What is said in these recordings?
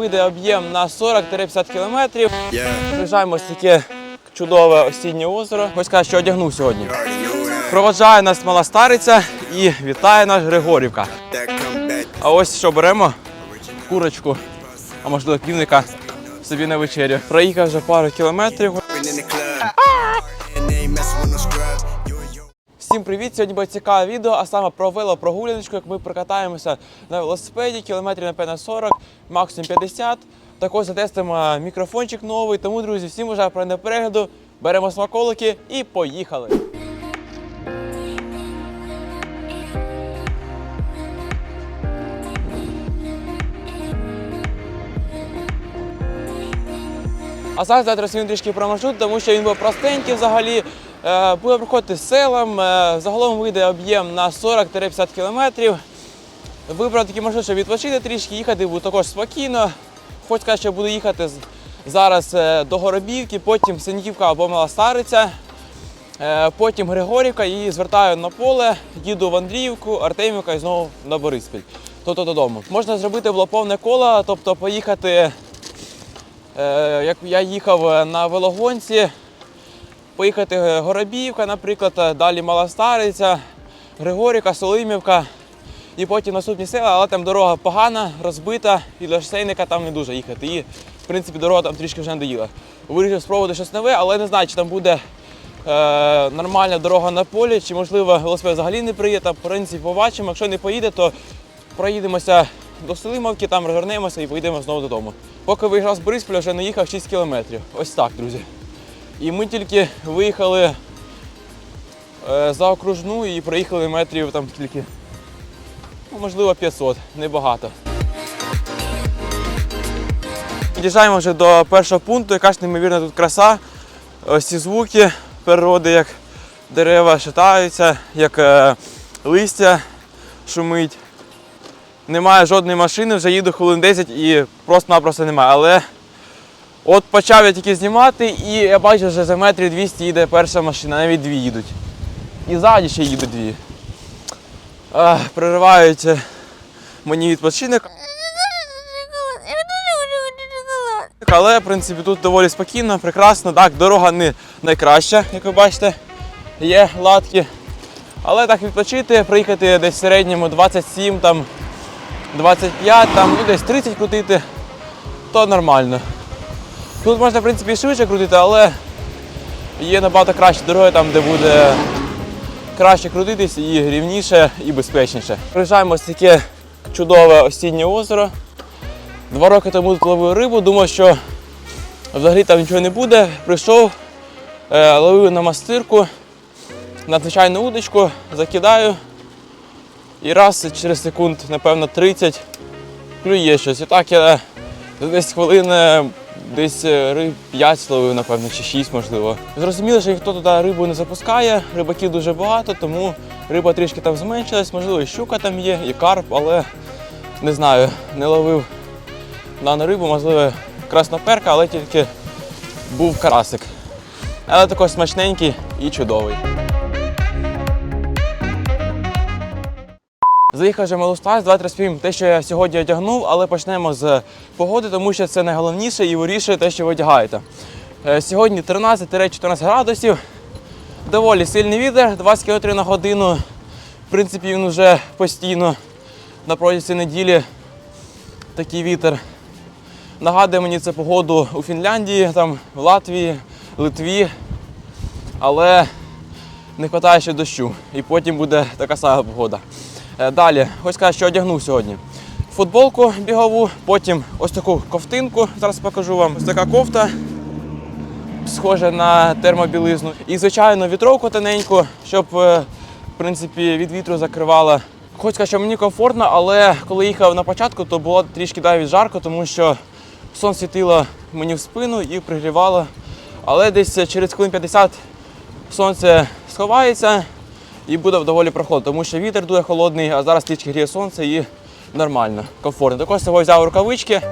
Вийде об'єм на 40-50 кілометрів. Приїжджаємо ось таке чудове осіннє озеро. Хоч сказати, що одягнув сьогодні. Проводжає нас мала стариця і вітає нас Григорівка. А ось що беремо? Курочку, а можливо півника собі на вечерю. Проїхав вже пару кілометрів. Всім привіт! Сьогодні буде цікаве відео, а саме про велопрогуляночку, як ми прокатаємося на велосипеді, кілометрів напевно 40, максимум 50. Також затестимо мікрофончик новий. Тому, друзі, всім вже про перегляду. Беремо смаколики і поїхали. А зараз давайте розповім трішки про маршрут, тому що він був простенький взагалі. Е, Буде проходити селом. е, Загалом вийде об'єм на 40-50 кілометрів. Вибрав такий маршрут, щоб відпочити трішки, їхати буду також спокійно. Хочу сказати, що буду їхати зараз е, до Горобівки, потім Синьківка або Мала Стариця, потім Григорівка і звертаю на поле, їду в Андріївку, Артемівка і знову на Бориспіль. Тобто додому. Можна зробити було повне коло, тобто поїхати як я їхав на велогонці, поїхати е, Горобіївка, наприклад, е, далі Мала Стариця, Григорівка, Солимівка. І потім наступні села, але там дорога погана, розбита, і для шосейника там не дуже їхати. І, в принципі, дорога там трішки вже надоїла. Вирішив спробувати щось нове, але не знаю, чи там буде е, нормальна дорога на полі, чи можливо велосипед взагалі не приїде. Там, в принципі, побачимо. Якщо не поїде, то проїдемося до Селимовки, там розвернемося і поїдемо знову додому. Поки виїжджав з Борисполя, вже наїхав 6 кілометрів. Ось так, друзі. І ми тільки виїхали е, за окружну і проїхали метрів там тільки, ну, можливо, 500, небагато. Під'їжджаємо вже до першого пункту, яка ж неймовірна тут краса. Ось ці звуки природи, як дерева шатаються, як е, листя шумить. Немає жодної машини, вже їду хвилин 10 і просто-напросто немає. Але от почав я тільки знімати і я бачу, вже за метрів 200 їде перша машина, навіть дві їдуть. І ззаді ще їдуть дві. Ах, Приривають е, мені відпочинок. Але, в принципі, тут доволі спокійно, прекрасно. Так, дорога не найкраща, як ви бачите, є латки. Але так відпочити, приїхати десь в середньому 27, там, 25, там, ну, десь 30 крутити, то нормально. Тут можна, в принципі, і швидше крутити, але є набагато кращі дороги, там, де буде краще крутитись і рівніше, і безпечніше. Приїжджаємо ось таке чудове осіннє озеро. Два роки тому тут ловив рибу, думав, що взагалі там нічого не буде. Прийшов, е, ловив на мастирку, на звичайну удочку, закидаю. І раз через секунд, напевно, 30 клює щось. І так я за 10 хвилин е, десь е, риб 5 словив, напевно, чи 6 можливо. Зрозуміло, що ніхто туди рибу не запускає, рибаків дуже багато, тому риба трішки там зменшилась, можливо, і щука там є, і карп, але не знаю, не ловив дану рибу, можливо, красноперка, але тільки був карасик. Але також смачненький і чудовий. Заїхав вже Малостас, давайте розповім те, що я сьогодні одягнув, але почнемо з погоди, тому що це найголовніше і вирішує те, що ви одягаєте. Е, Сьогодні 13-14 градусів, доволі сильний вітер, 20 км на годину. В принципі, він вже постійно на протязі неділі такий вітер. Нагадує мені це погоду у Фінляндії, там, в Латвії, Литві, але не вистачає ще дощу. І потім буде така сама погода. Е, Далі, ось сказати, що одягнув сьогодні. Футболку бігову, потім ось таку ковтинку, зараз покажу вам. Ось така кофта, схожа на термобілизну. І, звичайно, вітровку тоненьку, щоб е, в принципі, від вітру закривала. Хочу сказати, що мені комфортно, але коли їхав на початку, то було трішки навіть жарко, тому що сон світило мені в спину і пригрівало. Але десь через хвилин 50 сонце сховається і буде доволі прохолодно, тому що вітер дуже холодний, а зараз трішки гріє сонце і нормально, комфортно. Також собою взяв рукавички.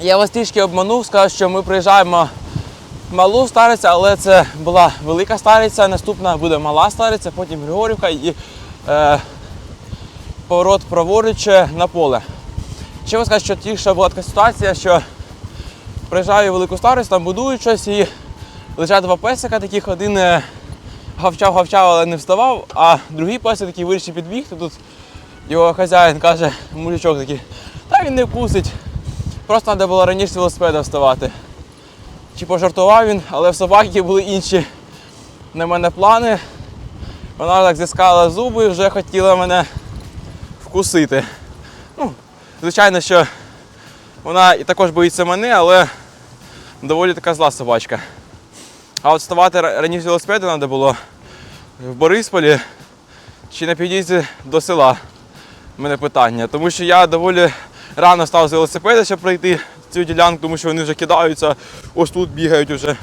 Я вас трішки обманув, сказав, що ми приїжджаємо малу старицю, але це була велика стариця, наступна буде мала стариця, потім Григорівка і е, поворот праворуч на поле. Ще вам скажу, що тільки була така ситуація, що приїжджаю в велику старість, там будують щось і лежать два песика таких, один е, гавчав-гавчав, але не вставав, а другий песик такий вирішив підбігти. Тут його хазяїн каже, мужичок такий, та він не вкусить. Просто треба було раніше велосипеда вставати. Чи пожартував він, але в собаки були інші на мене плани. Вона так зіскала зуби і вже хотіла мене вкусити. Ну, звичайно, що вона і також боїться мене, але доволі така зла собачка. А от вставати раніше велосипеда треба було в Борисполі чи на під'їзді до села. У мене питання. Тому що я доволі рано став з велосипеда, щоб пройти цю ділянку, тому що вони вже кидаються, ось тут бігають вже.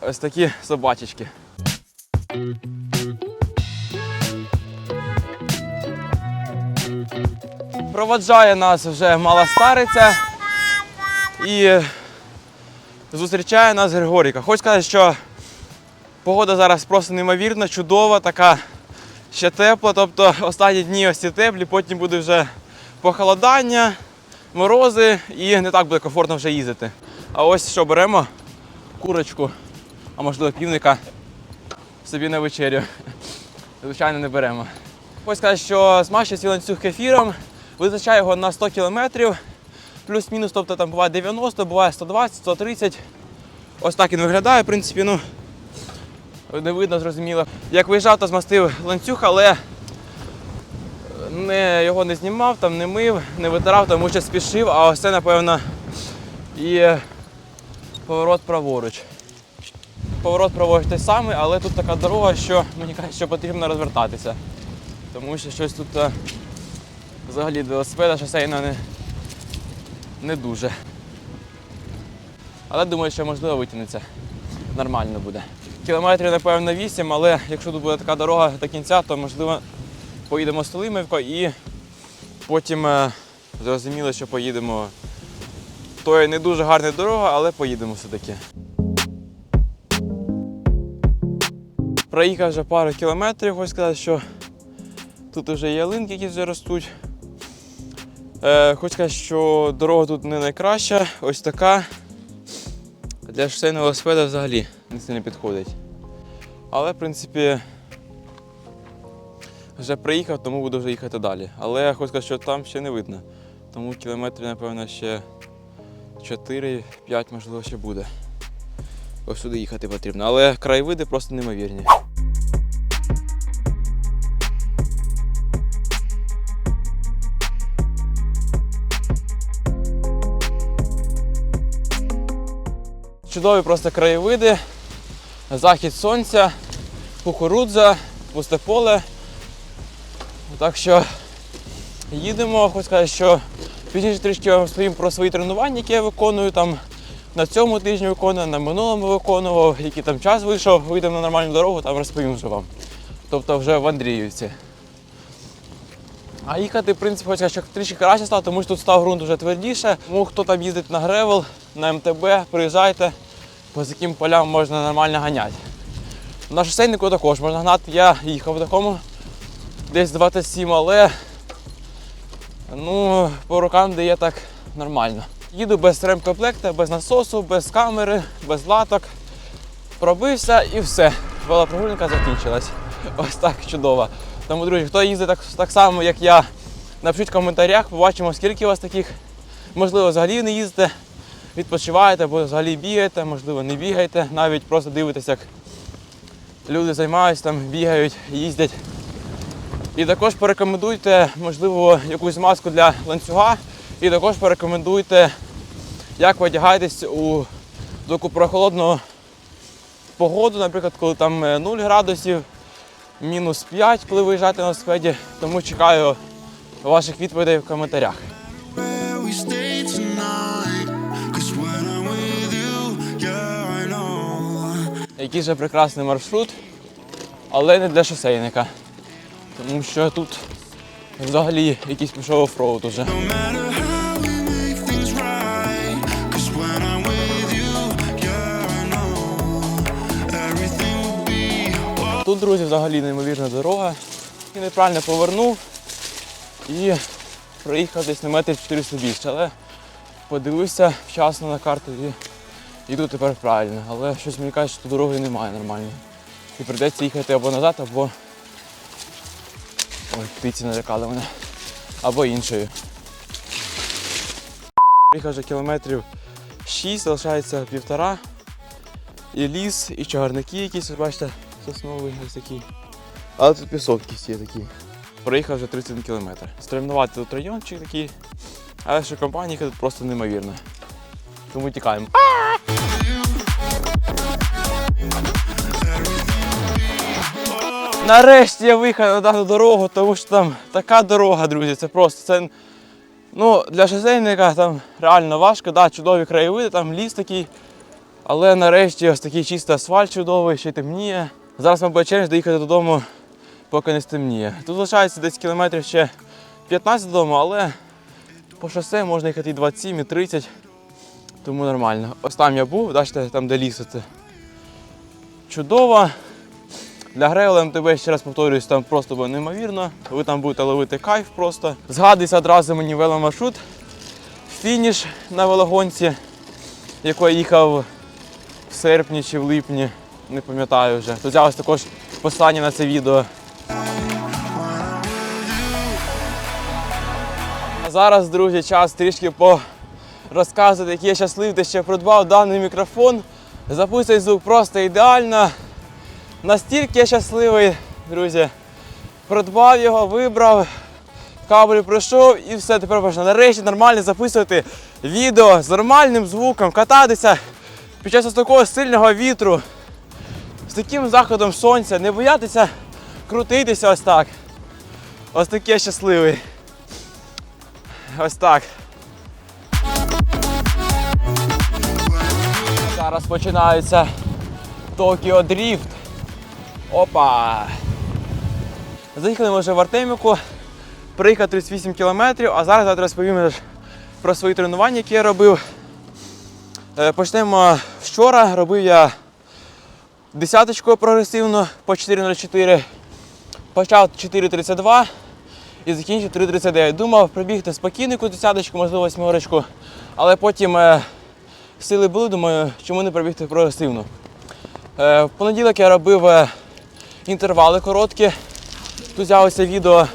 Ось такі собачечки. Проводжає нас вже мала стариця і зустрічає нас Григоріка. Хочу сказати, що погода зараз просто неймовірна, чудова, така ще тепла. Тобто останні дні ось ці теплі, потім буде вже похолодання, морози і не так буде комфортно вже їздити. А ось що беремо курочку, а можливо півника собі на вечерю. Звичайно, не беремо. Хочу сказати, що змащує свій ланцюг кефіром, визначає його на 100 кілометрів, плюс-мінус, тобто там буває 90, буває 120, 130. Ось так він виглядає, в принципі, ну не видно, зрозуміло. Як виїжджав, то змастив ланцюг, але не, його не знімав, там не мив, не витирав, тому що спішив, а ось це, напевно, і поворот праворуч. Поворот праворуч той самий, але тут така дорога, що мені кажуть, що потрібно розвертатися. Тому що щось тут е, взагалі велосипеда шосейна не, не дуже. Але думаю, що можливо витягнеться. Нормально буде. Кілометрів, напевно, 8, але якщо тут буде така дорога до кінця, то можливо поїдемо з Толимівко і потім е, зрозуміло, що поїдемо. То є не дуже гарна дорога, але поїдемо все-таки. Проїхав вже пару кілометрів, хочу сказати, що тут вже ялинки, які вже ростуть. Е, хочу сказати, що дорога тут не найкраща, ось така. Для шосейного велосипеда взагалі не сильно підходить. Але, в принципі, вже приїхав, тому буду вже їхати далі. Але я хочу сказати, що там ще не видно. Тому кілометрів, напевно, ще 4-5, можливо, ще буде. Ось сюди їхати потрібно. Але краєвиди просто неймовірні. Чудові просто краєвиди, захід сонця, кукурудза, пусте поле. Так що їдемо, хочу сказати, що пізніше трішки вам розповім про свої тренування, які я виконую там. На цьому тижні виконую, на минулому виконував, який там час вийшов, вийдемо на нормальну дорогу, там розповім вже вам. Тобто вже в Андріївці. А їхати, в принципі, сказати, що трішки краще стало, тому що тут став ґрунт вже твердіше. Тому хто там їздить на гревел, на МТБ, приїжджайте, по яким полям можна нормально ганяти. На шосейнику також можна гнати. Я їхав в такому десь 27, але ну, по рукам дає так нормально. Їду без ремкомплекта, без насосу, без камери, без латок. Пробився і все. Велопрогулянка закінчилась. Ось так чудово. Тому, друзі, хто їздить так, так само, як я, напишіть в коментарях, побачимо, скільки у вас таких. Можливо, взагалі не їздите, відпочиваєте, або взагалі бігаєте, можливо, не бігаєте, навіть просто дивитесь, як люди займаються, там, бігають, їздять. І також порекомендуйте, можливо, якусь маску для ланцюга. І також порекомендуйте, як ви одягаєтесь у таку прохолодну погоду, наприклад, коли там е, 0 градусів, мінус 5, коли виїжджаєте на велосипеді. Тому чекаю ваших відповідей в коментарях. Який же прекрасний маршрут, але не для шосейника. Тому що тут взагалі якийсь пішов офроуд уже. Тут, друзі, взагалі неймовірна дорога. і неправильно повернув і проїхав десь на метр 400 більше. Але подивився вчасно на карту і йду тепер правильно. Але щось мені каже, що тут дороги немає нормальної. І прийдеться їхати або назад, або. Ой, птиці налякали мене. Або іншою. Приїхав вже кілометрів 6, залишається півтора. І ліс, і чагарники якісь, бачите, сосновий ось такий. Але тут пісок є такий. Проїхав вже 31 кілометр. Стремнувати тут райончик такий, але що компанія тут просто неймовірна. Тому тікаємо. Нарешті я виїхав на дану дорогу, тому що там така дорога, друзі. Це просто це. Ну, для шосейника там реально важко, да, чудові краєвиди, там ліс такий. Але нарешті ось такий чистий асфальт чудовий, ще й темніє. Зараз ми челендж доїхати додому, поки не стемніє. Тут залишається десь кілометрів ще 15 додому, але по шосе можна їхати і 27, і 30. Тому нормально. Ось там я був, бачите, там де ліс. Це чудово. Для Грейла МТБ, ще раз повторюсь, там просто було неймовірно. Ви там будете ловити кайф просто. Згадується одразу мені веломаршрут. Фініш на велогонці, який я їхав в серпні чи в липні, не пам'ятаю вже. Тут взялось також послання на це відео. А зараз, друзі, час трішки порозказувати, який я щасливий, що придбав даний мікрофон. Записує звук просто ідеально. Настільки щасливий, друзі. Придбав його, вибрав, кабель пройшов і все, тепер можна нарешті нормально записувати відео з нормальним звуком, кататися під час ось такого сильного вітру, з таким заходом сонця, не боятися крутитися ось так. Ось такий щасливий. Ось так. Зараз починається Токіо Дріфт. Опа! Заїхали ми вже в Артемівку, приїхав 38 кілометрів, а зараз я розповім про свої тренування, які я робив. Е, Почнемо вчора. Робив я десяточкою прогресивно по 4.04. Почав 4.32 і закінчив 3.39. Думав пробігти спокійно якусь десяточку, можливо, восьмерочку, але потім е, сили були, думаю, чому не пробігти прогресивно. Е, В понеділок я робив інтервали короткі. Тут взялося відео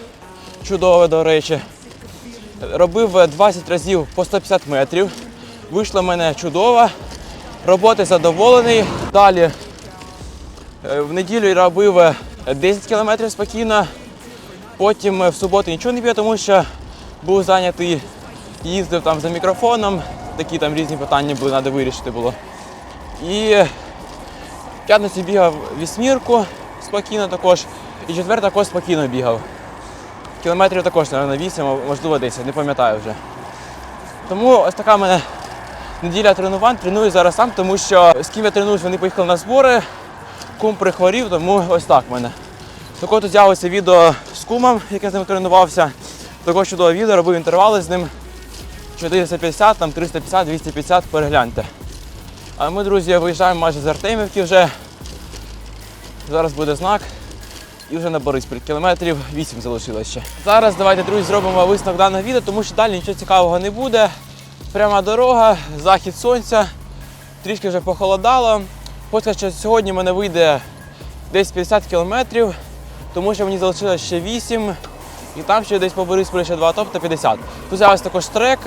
чудове, до речі. Робив е, 20 разів по 150 метрів. Вийшло в мене чудово. Роботи задоволений. Далі е, в неділю робив е, 10 кілометрів спокійно. Потім е, в суботу нічого не б'є, тому що був зайнятий, їздив там за мікрофоном. Такі там різні питання були, треба вирішити було. І в п'ятницю бігав вісьмірку спокійно також. І четвер також спокійно бігав. Кілометрів також, мабуть, 8, а можливо 10, не пам'ятаю вже. Тому ось така в мене неділя тренувань. Треную зараз сам, тому що з ким я тренуюсь, вони поїхали на збори. Кум прихворів, тому ось так в мене. Також тут з'явилося відео з кумом, яке з ним тренувався. Також чудове відео, робив інтервали з ним. 450, там 350, 250, перегляньте. А ми, друзі, виїжджаємо майже з Артемівки вже. Зараз буде знак. І вже на Бориспіль. Кілометрів 8 залишилось ще. Зараз давайте, друзі, зробимо висновок даного відео, тому що далі нічого цікавого не буде. Пряма дорога, захід сонця, трішки вже похолодало. Хочу, що сьогодні в мене вийде десь 50 кілометрів, тому що мені залишилось ще 8. І там ще десь по Бориспілю ще 2, тобто 50. Тут зараз також трек.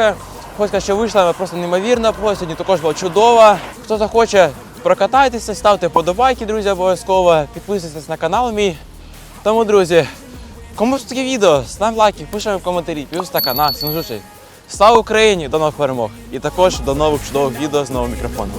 Хочу, що вийшла просто неймовірна. Сьогодні також була чудова. Хто захоче, прокатайтеся, ставте подобайки, друзі, обов'язково. Підписуйтесь на канал мій. Тому, друзі, кому ж таке відео, став лайки, пишемо в коментарі, плюс на канал, всім. Слава Україні! До нових перемог! І також до нових чудових відео з новим мікрофоном.